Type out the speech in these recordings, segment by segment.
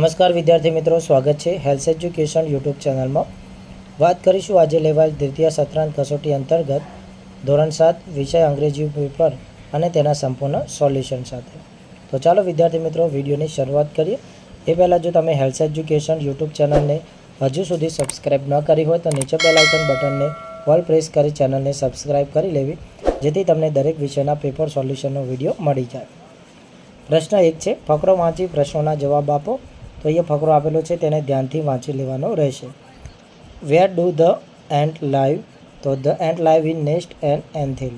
નમસ્કાર વિદ્યાર્થી મિત્રો, સ્વાગત છે હેલ્થ એજ્યુકેશન યુટ્યુબ ચેનલમાં. વાત કરીશું આજે લેવાયેલ દ્વિતીય સત્રાંત કસોટી અંતર્ગત ધોરણ સાત વિષય અંગ્રેજી પેપર અને તેના સંપૂર્ણ સોલ્યુશન સાથે. તો ચાલો વિદ્યાર્થી મિત્રો, વિડીયોની શરૂઆત કરીએ. એ પહેલાં જો તમે હેલ્થ એજ્યુકેશન યુટ્યુબ ચેનલને હજુ સુધી સબસ્ક્રાઇબ ન કરી હોય, તો નીચે બેલ આઇકન બટનને ઓલ પ્રેસ કરી ચેનલને સબસ્ક્રાઇબ કરી લેવી, જેથી તમને દરેક વિષયના પેપર સોલ્યુશનનો વીડિયો મળી જાય. પ્રશ્ન એક છે, ફકરો વાંચી પ્રશ્નોના જવાબ આપો. તો અહીંયા ફકરો આપેલો છે તેને ધ્યાનથી વાંચી લેવાનો રહેશે. Where do the ant live તો the ant live in nest and anthill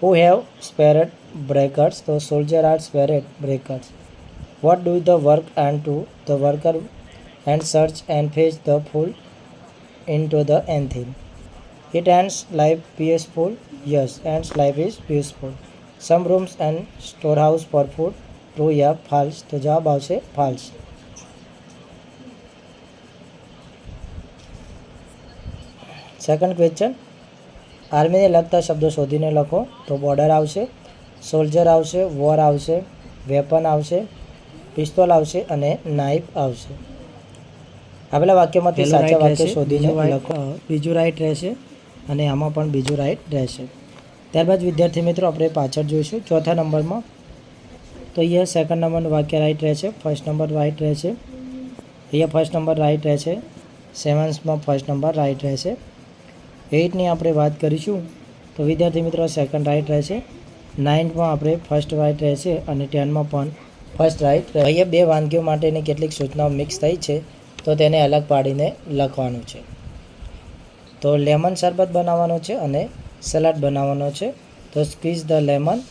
who have separate breakers તો soldier are separate breakers what do the work and to the worker and search and fetch the food into the anthill it ants life peaceful yes ants life is peaceful some rooms and store house for food true yeah false તો જવાબ આવશે false second question આર્મીને લગતા શબ્દો શોધીને લખો તો border આવશે soldier આવશે વોર આવશે વેપન આવશે પિસ્તોલ આવશે અને નાઇફ આવશે. આપેલા વાક્યમાંથી સાચા વાક્ય શોધીને લખો. બીજું રાઈટ રહેશે અને આમાં પણ બીજું રાઈટ રહેશે. ત્યારબાદ વિદ્યાર્થી મિત્રો આપણે પાછળ જોઈશું. ચોથા નંબરમાં તો અહીંયા સેકન્ડ નંબરનું વાક્ય રાઈટ રહેશે ફર્સ્ટ નંબર રાઈટ રહેશે. અહીંયા ફર્સ્ટ નંબર રાઈટ રહેશે. સેવન્સમાં ફર્સ્ટ નંબર રાઈટ રહેશે. એઇટની આપણે વાત કરીશું, તો વિદ્યાર્થી મિત્રો સેકન્ડ રાઇટ રહેશે. નાઇન્થમાં આપણે ફર્સ્ટ રાઇટ રહેશે અને ટેનમાં પણ ફર્સ્ટ રાઇટ અહીંયા બે વાનગીઓ માટેની કેટલીક સૂચનાઓ મિક્સ થઈ છે, તો તેને અલગ પાડીને લખવાનું છે. તો લેમન શરબત બનાવવાનો છે અને સલાડ બનાવવાનો છે. તો squeeze the lemon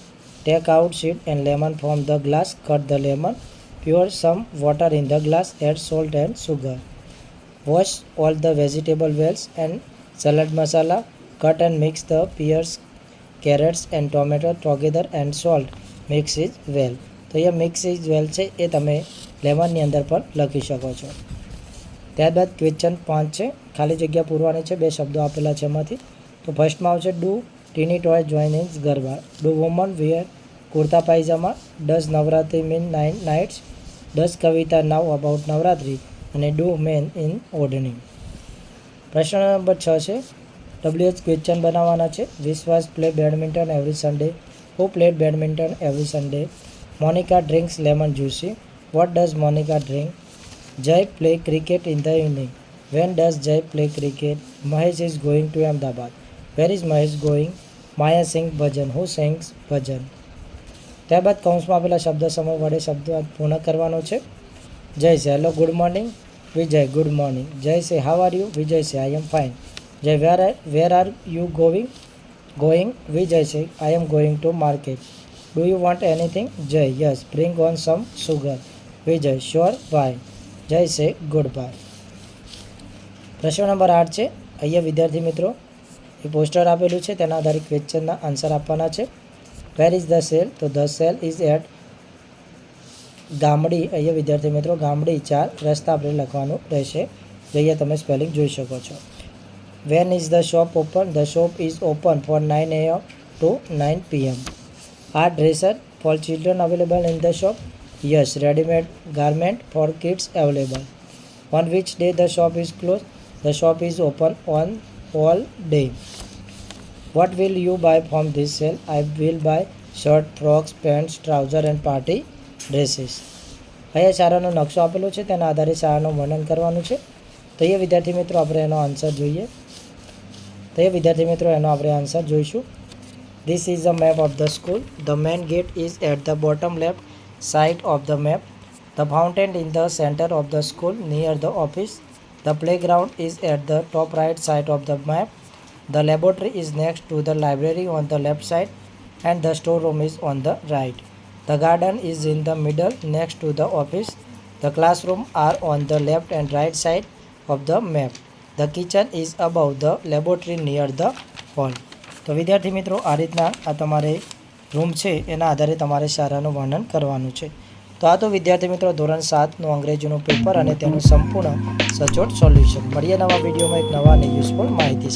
take out seed and lemon from the glass cut the lemon pour some water in the glass add salt and sugar wash all the vegetable wells and salad masala cut and mix the pears carrots and tomato together and salt mix is well તો અહીંયા mix is વેલ છે એ તમે લેમનની અંદર પણ લખી શકો છો. ત્યારબાદ ક્વેશ્ચન પાંચ છે. ખાલી જગ્યા પૂરવાની છે. બે શબ્દો આપેલા છે એમાંથી. તો ફર્સ્ટમાં આવશે do tiny toy join ins garba? Do woman wear kurta pyjama? Does Navratri mean nine nights does Kavita know about Navratri? અને ડુ મેન ઇન ઓઢણી પ્રશ્ન નંબર છ છે. ડબલ્યુએચ ક્વેશ્ચન બનાવવાના છે. Vishwas play badminton every Sunday who played badminton every Sunday Monica drinks lemon juicy what does Monica drink Jay play cricket in the evening when does Jay play cricket Mahesh is going to Ahmedabad where is Mahesh going Maya sing bhajan who sings bhajan ત્યારબાદ કૌંસમાં આપેલા શબ્દ સમૂહ વડે શબ્દ પૂર્ણ કરવાનો છે. જય છે hello good morning Vijay good morning Jay છે હાવ આર યુ વિજય સે I am fine Jay where where are you going going Vijay say I am going to market do you want anything Jay yes bring on some sugar Vijay sure bye Jay છે good bye પ્રશ્ન number આઠ છે. અહીંયા વિદ્યાર્થી મિત્રો, એ poster આપેલું છે. તેના આધારે ક્વેશ્ચનના આન્સર આપવાના છે. વેર ઇઝ ધ સેલ તો the sale is at Gamdi, અહીંયા વિદ્યાર્થી મિત્રો, ગામડી ચાર, રસ્તા આપણે લખવાનું રહેશે. જઈએ તમે સ્પેલિંગ જોઈ શકો છો. When is the shop open the shop is open for nine AM to nine PM are dresses for children available in the shop yes readymade garment for kids available on which day the shop is close the shop is open on all day what will you buy from this sale I will buy shirt frocks pants trouser and party. Dresses અહીંયા શાળાનો નકશો આપેલો છે તેના આધારે શાળાનું વર્ણન કરવાનું છે તો એ વિદ્યાર્થી મિત્રો આપણે એનો આન્સર જોઈએ તો એ વિદ્યાર્થી મિત્રો એનો આપણે આન્સર જોઈશું This is the map of the school. The main gate is at the bottom left side of the map. The fountain in the center of the school near the office. The playground is at the top right side of the map. The laboratory is next to the library on the left side and the storeroom is on the right. The garden is in the middle next to the office. The classroom are on the left and right side of the map. The kitchen is above the laboratory near the hall. તો વિદ્યાર્થી મિત્રો આ રીતના આ તમારે room છે એના આધારે તમારે શાળાનું વર્ણન કરવાનું છે તો આ તો વિદ્યાર્થી મિત્રો ધોરણ સાતનું અંગ્રેજીનું પેપર અને તેનું સંપૂર્ણ સચોટ સોલ્યુશન મળીએ નવા વિડીયોમાં એક નવા અને યુઝફુલ માહિતી